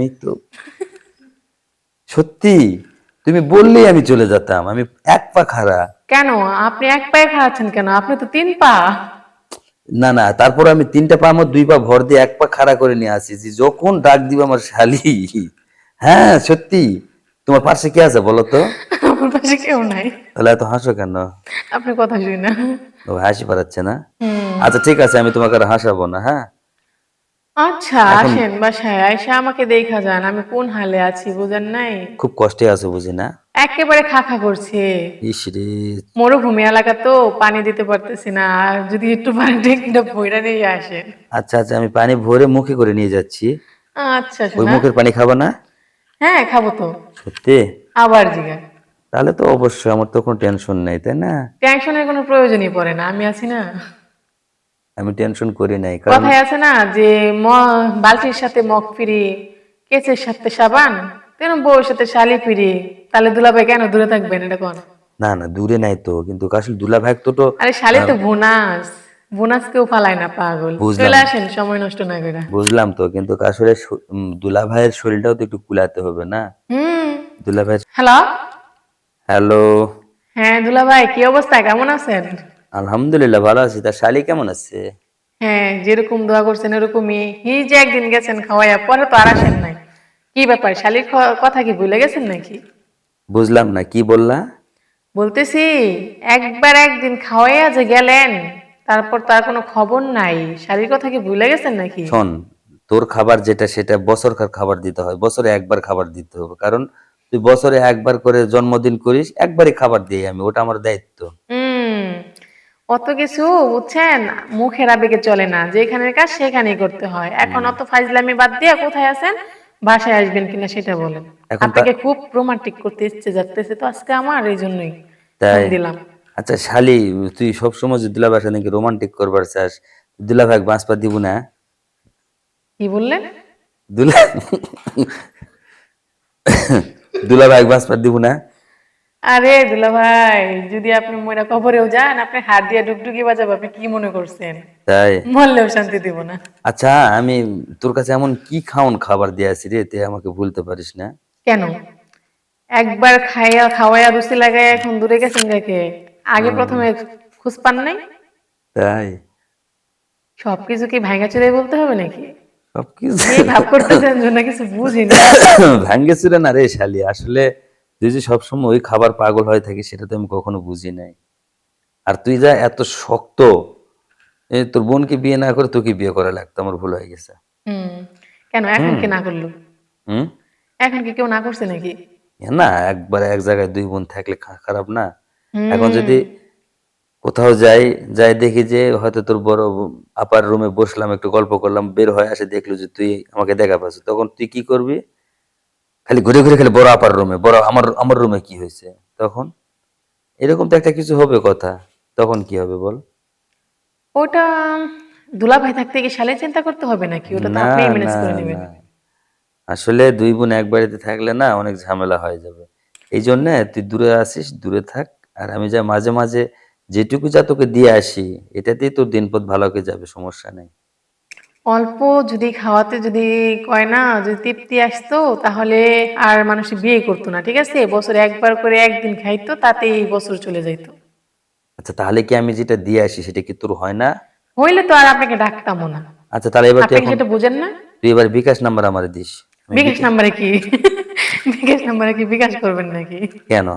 আমি তো সত্যি তুমি বললেই আমি চলে যেতাম আমি এক পা খাড়া। কেন? আপনি এক পায়ে খাওয়াচ্ছেন কেন? আপনি তো তিন পা। না না তারপর আমি তিনটা পা আমার দুই পা ভর দিয়ে এক পা খাড়া করে নিয়ে আসি যে যখন ডাক দিবে আমার শালি। হ্যাঁ সত্যি। তোমার পাশে কে আছে বলো তো? আমার পাশে কেউ নাই। তাহলে এত হাসো কেন? আপনি কথা শুই না। ও হাসি পারাচ্ছে না? আচ্ছা ঠিক আছে আমি তোমাকে আর হাসাবো না হ্যাঁ? আচ্ছা আসেন বাসায় আয়সা আমাকে দেখা যান আমি কোন হালে আছি বুঝেন নাই? খুব কষ্টে আছো বুঝি না? একেবারে খাখা করছে। ইস রে। মরুভূমি এলাকা তো পানি দিতে পারতেছি না আর যদি একটু পানি টেকটা বইরা নিয়ে আসেন। আচ্ছা আচ্ছা আমি পানি ভরে মুখে করে নিয়ে যাচ্ছি। আচ্ছা ওই শোনা। মুখের পানি খাব না? হ্যাঁ খাব তো। সত্যি? আবার জিগা তাহলে তো অবশ্যই আমার তো কোনো টেনশন নেই তাই না? টেনশনের কোনো প্রয়োজনই পড়ে না আমি আছি না। আমি টেনশন করি নাই কারণ কথায় আছে না যে বালতির সাথে মগ ফিরি কেচের সাথে সাবান তেন বউর সাথে শালি ফিরি তাহলে দুলাভাই কেন দূরে থাকবেন এটা কোন? না না দূরে নাই তো কিন্তু আসলে দুলা ভাই তো তো আরে শালি তো বোনাস বোনাস কেউ ফালায় না পাগল। চলে আসেন সময় নষ্ট না করে। বুঝলাম তো কিন্তু আসলে শ- দুলা ভাইয়ের শরীরটাও তো একটু কুলাতে হবে না? হুম। দুলা ভাই হ্যালো? হ্যালো? হ্যাঁ দুলাভাই কি অবস্থা? কেমন আছেন? আলহামদুলিল্লাহ ভালো আছি। তা শালি কেমন আছে? হ্যাঁ যেরকম দোয়া করছেন এরকমই হি যে একদিন গেছেন খাওয়াইয়া পরে তো আর আসেন নাই। কি ব্যাপার শালির কথা কি ভুলে গেছেন নাকি? বুঝলাম না কি বললা? বলতেছি একবার একদিন খাওয়াইয়া যে গেলেন তারপর তার কোনো খবর নাই। শালির কথা কি ভুলে গেছেন নাকি? শোন তোর খাবার যেটা সেটা বছরকার খাবার দিতে হয় বছরে একবার খাবার দিতে হবে। কারণ তুই বছরে একবার করে জন্মদিন করিস একবারই খাবার দিই আমি ওটা আমার দায়িত্ব। হুম অত কিছু বুঝছেন? মুখের আবেগে চলে না। যেখানের কাজ সেখানেই করতে হয়। এখন অত ফাইজলামি বাদ দিয়ে কোথায় আছেন? বাসায় আসবেন কিনা সেটা বলেন। আপনাকে খুব রোমান্টিক করতে ইচ্ছে যাচ্ছে তো আজকে আমার এই জন্যই দিলাম। আচ্ছা শালি তুই সবসময় যদি দুলাভাই সাথে নাকি রোমান্টিক করবার চাস দুলাভাই বাঁচপা দিব না? কি বললেন? দুলা দুলা দুলাভাই বাঁচপা দিব না? আরে দুলা ভাই যদি আপনি ময়রা কবরেও যান আপনি হাত দিয়ে ডুগডুগি বাজাবো আপনি কি মনে করছেন? তাই? মরলেও শান্তি দিব না। আচ্ছা আমি তোর কাছে এমন কি খাওন খাবার দিয়ে আসি রে তুই আমাকে ভুলতে পারিস না? কেন? একবার খাইয়া খাওয়াইয়া রুচি লাগাই এখন দূরে গেছেন দেখে আগে প্রথমে খুঁজ পান নাই? তাই? সবকিছু কি ভাঙা চুরে বলতে হবে নাকি? সবকিছু ভাব করতেছেন জন্য কিছু বুঝি না? ভাঙ্গে চুরে না রে শালি আসলে তুই যে সবসময় ওই খাবার পাগল হয়ে থাকিস সেটা তো আমি কখনো বুঝি নাই। আর তুই যা এত শক্ত তোর বোনকে বিয়ে না করে তোকে বিয়ে করা লাগতো আমার ভুল হয়ে গেছে। কেন এখন কি না করল? হুম? এখন কি কেউ না করছে নাকি? না একবার এক জায়গায় দুই বোন থাকলে খারাপ না। এখন যদি কোথাও যাই যাই দেখি যে হয়তো তোর বড় আপার রুমে বসলাম একটু গল্প করলাম বের হয়ে আসে দেখল যে তুই আমাকে দেখা পাচ্ছ তখন তুই কি করবি? খালি ঘুরে ঘুরে খালি বড় আপার রুমে বড় আমার আমার রুমে কি হয়েছে? তখন? এরকম তো একটা কিছু হবে কথা। তখন কি হবে বল? ওটা দুলা ভাই থাকতে কি শালে চিন্তা করতে হবে নাকি? ওটা তো আপনি ম্যানেজ করে নেবেন। আসলে দুই বোন এক বাড়িতে থাকলে না অনেক ঝামেলা হয়ে যাবে। এই জন্য তুই দূরে আসিস দূরে থাক। আর আমি যা মাঝে মাঝে যেটুকু যা তোকে দিয়ে আসি এটাতেই তোর দিনপথ ভালো হয়ে যাবে সমস্যা নেই। অল্প যদি খাওয়াতে যদি কয় না যদি তৃপ্তি আসতো তাহলে আর মানুষ বিয়ে করতো না ঠিক আছে? বছরে একবার করে একদিন খাইতো তাতেই বছর চলে যাইতো। আচ্ছা তাহলে কি আমি যেটা দিয়ে আসি সেটা কি তোর হয় না? হইলে তো আর আপনাকে ডাকতামও না। আচ্ছা তাহলে এবার আপনি সেটা বুঝেন না? তুই এবার বিকাশ নাম্বার আমার দিস। বিকাশ নাম্বারে কি? বিকাশ নাম্বারে কি বিকাশ করবেন নাকি? কেন?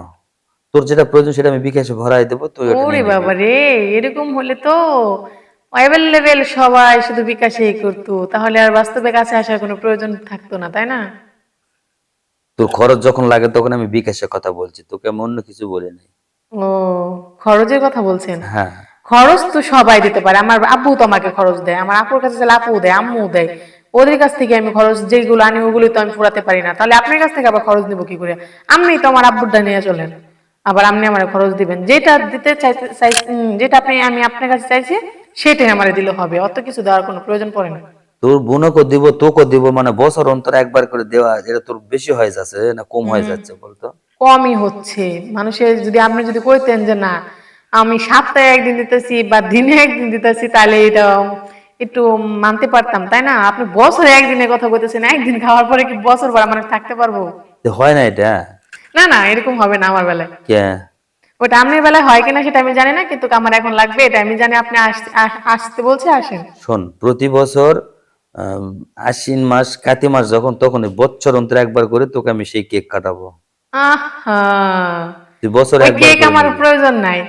তোর যেটা প্রয়োজন সেটা আমি বিকাশে ভরাই দেবো তুই ওরে বাবা রে এরকম হলে তো অ্যাভেলেবেল সবাই শুধু বিকাশেই করতো তাহলে আর বাস্তবে কাছে আসার কোনো প্রয়োজন থাকতো না তাই না? তোর খরচ যখন লাগে তখন আমি বিকাশের কথা বলছি তোকে আমি অন্য কিছু বলি নাই। ও খরচের কথা বলছেন? হ্যাঁ। খরচ তো সবাই দিতে পারে আমার আব্বু তো আমাকে খরচ দেয় আমার আপুর কাছে চাইলে আপু দেয় আম্মু দেয়। ওদের কাছ থেকে আমি খরচ যেগুলো আনি ওগুলো তো আমি ফুরাতে পারি না তাহলে আপনার কাছ থেকে আবার খরচ নিব কি করে? আপনি তো আমার আব্বুরটা নিয়ে চলেন আবার আপনি আমার খরচ দিবেন যেটা দিতে চাই যেটা আপনি আমি আপনার কাছে চাইছি সেটাই আমার দিলে হবে অত কিছু দেওয়ার কোনো প্রয়োজন পড়ে না। তোর বোনকে দিব তোকে দিব মানে বছর অন্তর একবার করে দেওয়া এটা তোর বেশি হয়ে যাচ্ছে না কম হয়ে যাচ্ছে বলতো? কমই হচ্ছে। মানুষের যদি আপনি যদি কইতেন যে না আমি সপ্তাহে একদিন দিতেছি বা দিনে একদিন দিতেছি তাহলে এটা একটু মানতে পারতাম। তাই না? আপনি বছরে একদিনের কথা বলতেছেন একদিন খাওয়ার পরে কি বছর ভর মানে থাকতে পারব? তো হয় না এটা? না না এরকম হবে না আমার বেলায়। কে? ওটা আপনার বেলায় হয় কিনা সেটা আমি জানি না কিন্তু আমার এখন লাগবে এটা আমি জানি আপনি আস- আস- আসতে বলছে আসেন। শোন প্রতি বছর আশ্বিন মাস কাতি মাস যখন তখন বছর অন্তর একবার করে তোকে আমি সেই কেক কাটাবো। তুই বছর কেক আমার প্রয়োজন নাই।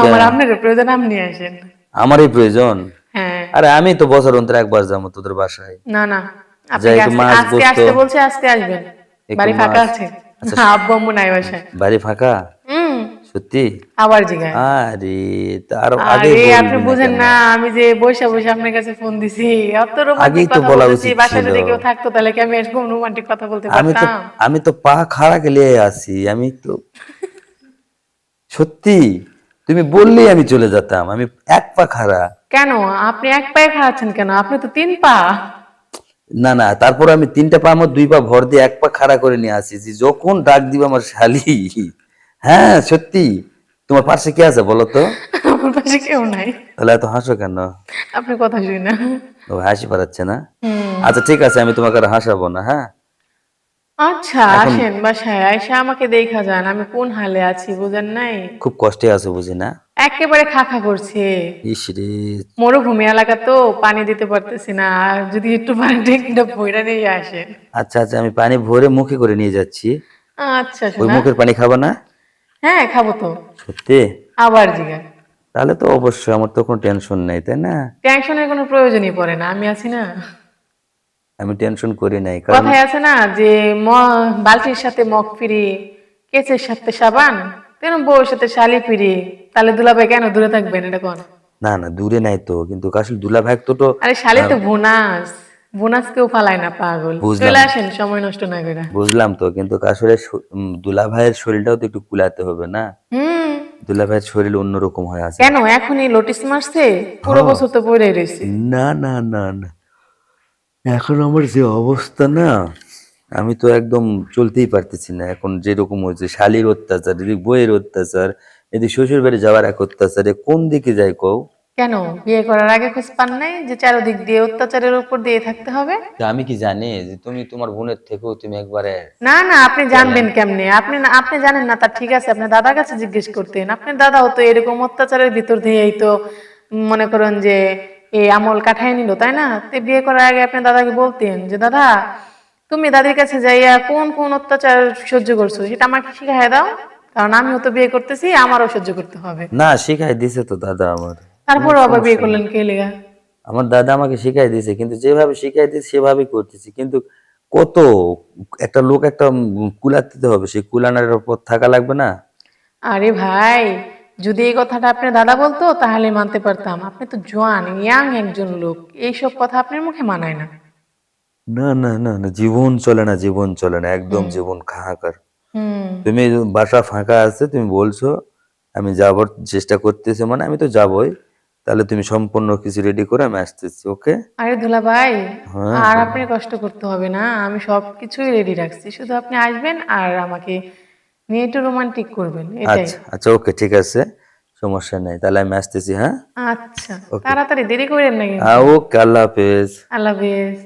আমার আপনার প্রয়োজন আপনি আসেন। আমারই প্রয়োজন? হ্যাঁ। আরে আমি তো বছর অন্তর একবার যাব তোদের বাসায়। না না। আপনি আজকে-। আসতে বলছে আজকে আসবেন। বাড়ি ফাঁকা। আছে। আব্বু আম্মু নাই বাসায়। বাড়ি ফাঁকা? হুম। সত্যি? আবার জিগায়। আরে তার আগে আপনি বুঝেন না আমি যে আপনার কাছে ফোন দিছি। অত রোমান্টিক তো কথা বলা উচিত বাসায় যদি কেউ থাকতো তাহলে কি আমি এরকম রোমান্টিক কথা বলতে আমি তো আমি তো পা খাড়া গেলে আছি আমি তো সত্যি তুমি বললেই আমি চলে যেতাম আমি এক পা খাড়া। কেন? আপনি এক পায়ে খাওয়াচ্ছেন কেন? আপনি তো তিন পা। না না তারপর আমি তিনটা পা আমার দুই পা ভর দিয়ে এক পা খাড়া করে নিয়ে আসি যখন ডাক দিব আমার শালি। হ্যাঁ সত্যি। তোমার পাশে কে আছে বলো তো? আমার পাশে কেউ নাই। তাহলে এত হাসো কেন? আপনি কথা শুই না। ও হাসি পারাচ্ছে না? আচ্ছা ঠিক আছে আমি তোমাকে আর হাসাবো না হ্যাঁ? আচ্ছা আসেন বাসায় আয়সা আমাকে দেখা যান আমি কোন হালে আছি বুঝেন নাই? খুব কষ্টে আছো বুঝি না? একেবারে খাখা করছে। ইস রে। মরুভূমি এলাকা তো পানি দিতে পারতেছি না আর যদি একটু পানি টেকটা বইরা নিয়ে আসেন। আচ্ছা আচ্ছা আমি পানি ভরে মুখে করে নিয়ে যাচ্ছি। আচ্ছা ওই মুখের পানি খাব না? হ্যাঁ খাব তো। সত্যি? আবার জিগা তাহলে তো অবশ্যই আমার তো কোনো টেনশন নেই তাই না? টেনশনের কোনো প্রয়োজনই পড়ে না আমি আছি না। আমি টেনশন করি নাই কারণ কথায় আছে না যে ম বালতির সাথে মগ ফিরি কেচের সাথে সাবান তেন বউর সাথে শালি ফিরি তাহলে দুলাভাই কেন দূরে থাকবেন এটা কোন? না না দূরে নাই তো কিন্তু আসলে দুলা ভাই তো তো আরে শালি তো বোনাস বোনাস কেউ ফালায় না পাগল। চলে আসেন সময় নষ্ট না করে। বুঝলাম তো কিন্তু আসলে দুলা ভাইয়ের শরীরটাও তো একটু কুলাতে হবে না? হুম। দুলা ভাইয়ের শরীর অন্যরকম হয়ে আছে। কেন? এখনই লোটিস মারছে পুরো বছর তো পড়ে রয়েছে। না না না না। এখন আমার যে অবস্থা না আমি তো একদম চলতেই পারতেছি না। এখন যেরকম হয়েছে শালির অত্যাচার এদিক বইয়ের অত্যাচার এদিক শ্বশুর বাড়ি যাওয়ার এক অত্যাচার কোন দিকে যাই কও? কেন? বিয়ে করার আগে খোঁজ পান নাই যে চারদিক দিয়ে অত্যাচারের উপর দিয়ে থাকতে হবে? তা আমি কি জানি যে তুমি তোমার বোনের থেকেও তুমি একবারে না না আপনি জানবেন কেমনে? আপনি না আপনি জানেন না তার ঠিক আছে আপনি দাদার কাছে জিজ্ঞেস করতেন। আপনার দাদাও তো এরকম অত্যাচারের ভিতর দিয়েই তো মনে করেন যে এই আমল কাঠায় নিল তাই না? তো বিয়ে করার আগে আপনি দাদাকে বলতেন যে দাদা তুমি দাদির কাছে যাইয়া কোন কোন অত্যাচার সহ্য করছ? সেটা আমাকে শিখাই দাও কারণ আমিও তো বিয়ে করতেছি আমারও সহ্য করতে হবে। না শিখাই দিছে তো দাদা আমার। তারপরও আবার বিয়ে করলেন কে লেগা? আমার দাদা আমাকে শিখাই দিয়েছে কিন্তু যেভাবে শিখাই দিয়েছে সেভাবেই করতেছি। কিন্তু কত একটা লোক একটা কুলাতে দিতে হবে সেই কুলানোর উপর থাকা লাগবে না। আরে ভাই যদি এই কথাটা আপনার দাদা বলতো তাহলে মানতে পারতাম। আপনি তো জোয়ান ইয়াং একজন লোক এইসব কথা আপনার মুখে মানায় না। না না না না জীবন চলে না জীবন চলে না একদম জীবন খাহাকার। তুমি বাসা ফাঁকা আছে তুমি বলছো আমি যাবার চেষ্টা করতেছি মানে আমি তো যাবই। তাহলে তুমি সম্পূর্ণ কিছু রেডি করে আমি আসতেছি ওকে আরে দুলা ভাই হ্যাঁ, আর আপনি কষ্ট করতে হবে না আমি সব কিছুই রেডি রাখছি শুধু আপনি আসবেন আর আমাকে নিয়ে একটু রোমান্টিক করবেন এটাই। আচ্ছা আচ্ছা ওকে ঠিক আছে সমস্যা নাই তাহলে আমি আসতেছি হ্যাঁ? আচ্ছা তাড়াতাড়ি দেরি করেন না কিন্তু। ওকে আল্লাহ হাফেজ। আল্লাহ হাফেজ।